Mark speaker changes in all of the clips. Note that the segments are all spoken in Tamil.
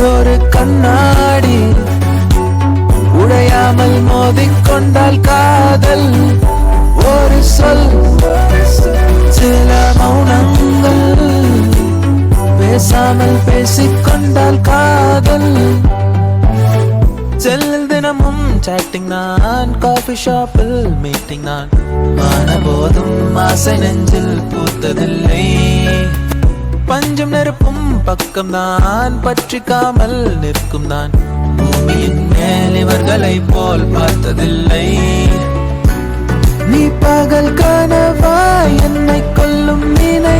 Speaker 1: ஒரு கண்ணாடி. உடையாமல் மோதிக்கொண்டால் காதல். ஒரு சொல் சில மௌனங்கள். பேசாமல் பேசிக்கொண்டால் காதல். செல்லில் தினமும் சாட்டிங் நான் காஃபி ஷாப்பில் மீட்டிங் நான். ஆன போதும் ஆசை நெஞ்சில் பூத்ததில்லை. பஞ்சும் நெருப்பும் பக்கம் நான் பற்றிக்காமல் நிற்கும் நான் பூமியின் மேல் இவர்களை போல் பார்த்ததில்லை. நீ பகல் கனவா என்னை கொல்லும் நினை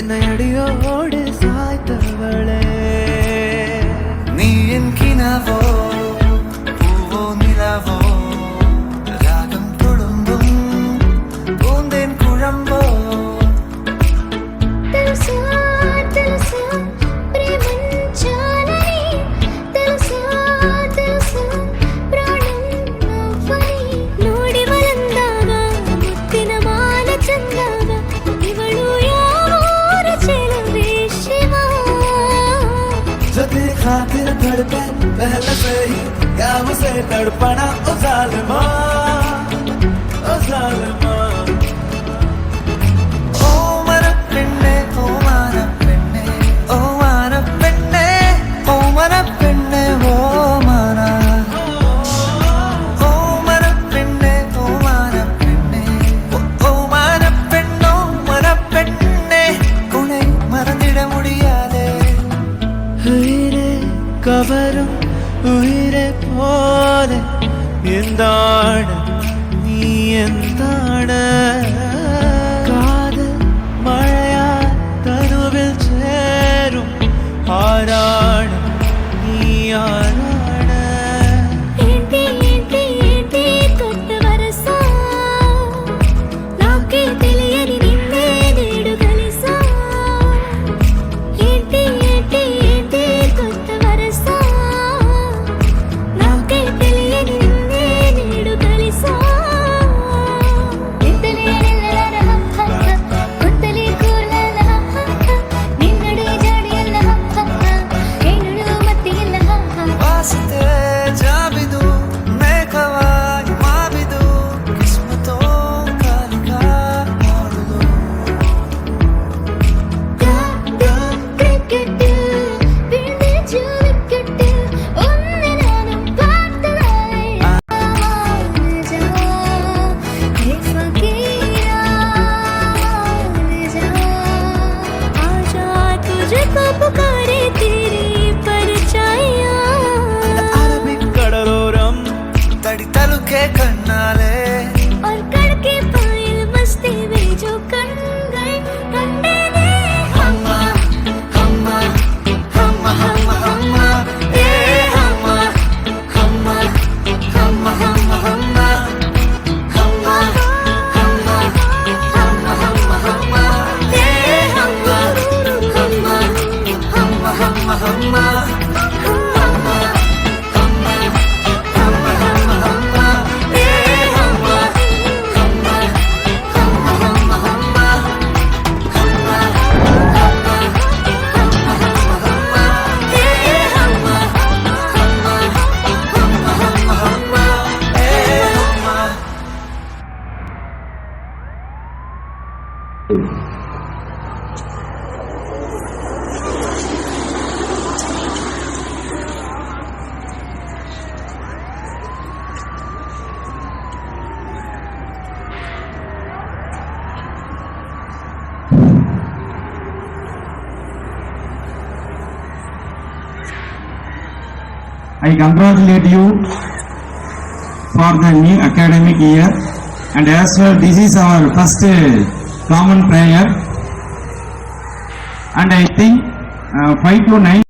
Speaker 1: என்னை
Speaker 2: அடியோ? தடுப்பண காண
Speaker 3: I congratulate you for the new academic year and as well this is our first uh, common prayer and I think uh, 5 to 9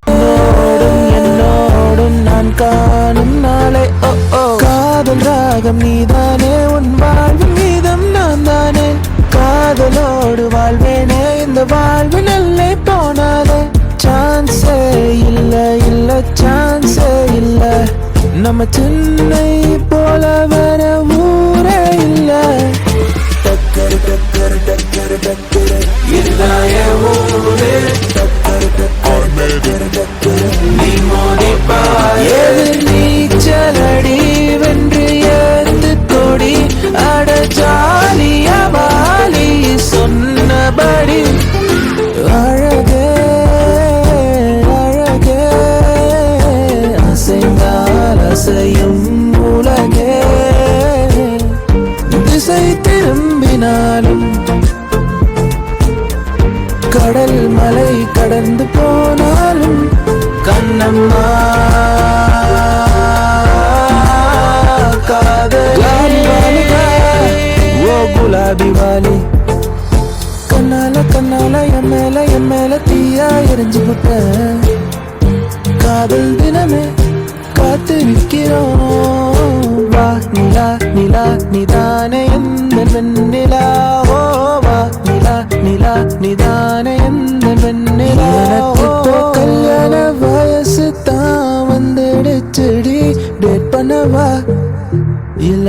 Speaker 1: I'm a tonight கடல் மலை கடந்து போனாலும் கண்ணம்மா காதலி. ஓ குலாபி வாலி கண்ணால கண்ணால என் மேல என் மேல தீயா எரிஞ்சு விட்ட காதல் தினமே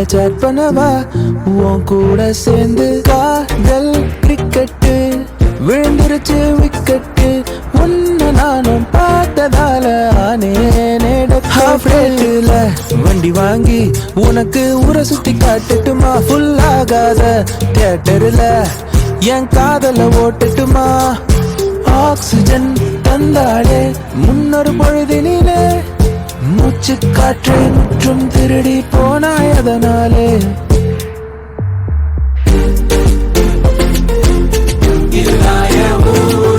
Speaker 1: இல்ல சாட் பண்ணவா? உன் கூட சேர்ந்து காதல் கிரிக்கெட்டு விழுந்துருச்சு விக்கெட்டு உன்னை நானும் பார்த்ததால ஆனேனே ஹாஃப் ரேட்டுல வண்டி வாங்கி உனக்கு ஊரை சுத்தி காட்டட்டுமா? ஃபுல் ஆகாத தியேட்டர்ல என் காதல ஓட்டட்டுமா? ஆக்சிஜன் தந்தாளே முன்னொரு பொழுதினிலே மூச்சு காற்றை முற்றும் திருடி போனாய் அதனாலே கண்ணால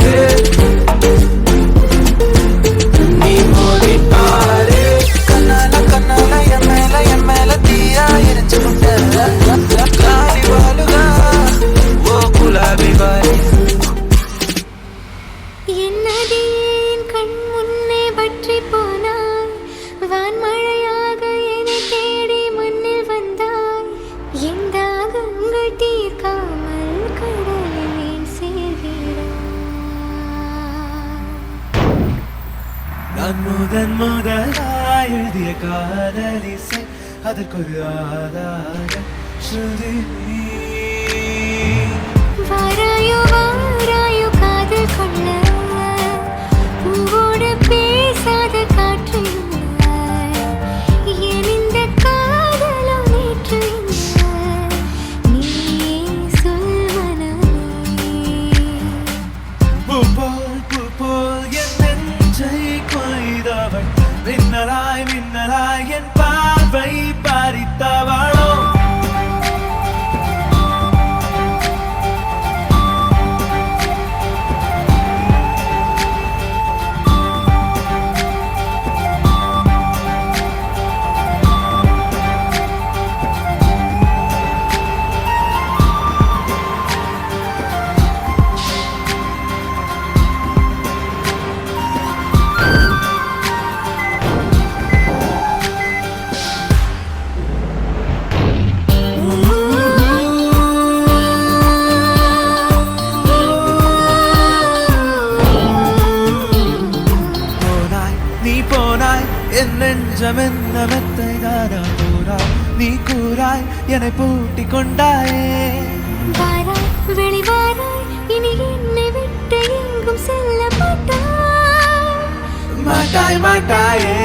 Speaker 1: മുതൻ മുതലായെഴുതിയ കാതലിസ അതൊക്കൊരു ആധാരം ശ്രുതി. പറയുവാ நீ போனாய் என் நெஞ்சம் என்ன மெத்தை தானா போனாய்? நீ கூறாய் என்னை பூட்டி கொண்டாயே.
Speaker 2: வாராய் வெளிவாராய் இனி என்னை விட்டு எங்கும் செல்ல மாட்டாய்.
Speaker 1: மாட்டாய் மாட்டாயே.